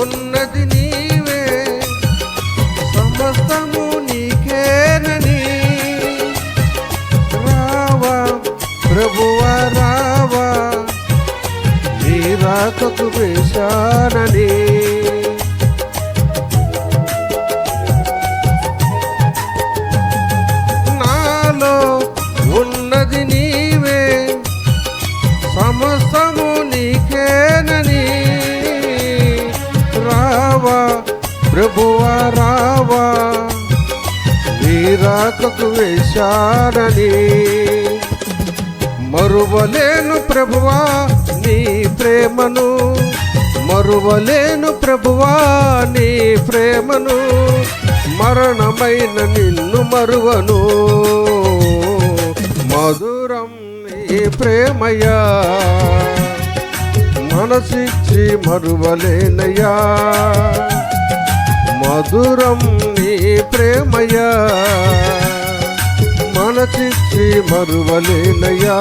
ఉన్నది నీవే. సమస్తము నీకేనని. రావా ప్రభువా రావా. నీ రాకకు వేశానని. రావా ప్రభువా రావా. వీరాకకు వేశాడని మరువలేను ప్రభువా నీ ప్రేమను. మరువలేను ప్రభువా నీ ప్రేమను. మరణమైన నిన్ను మరువను. మధురం నీ ప్రేమయా మనసిచ్చి మరువలేనయ్యా. మధురం నీ ప్రేమయా మనసిచ్చి మరువలేనయ్యా.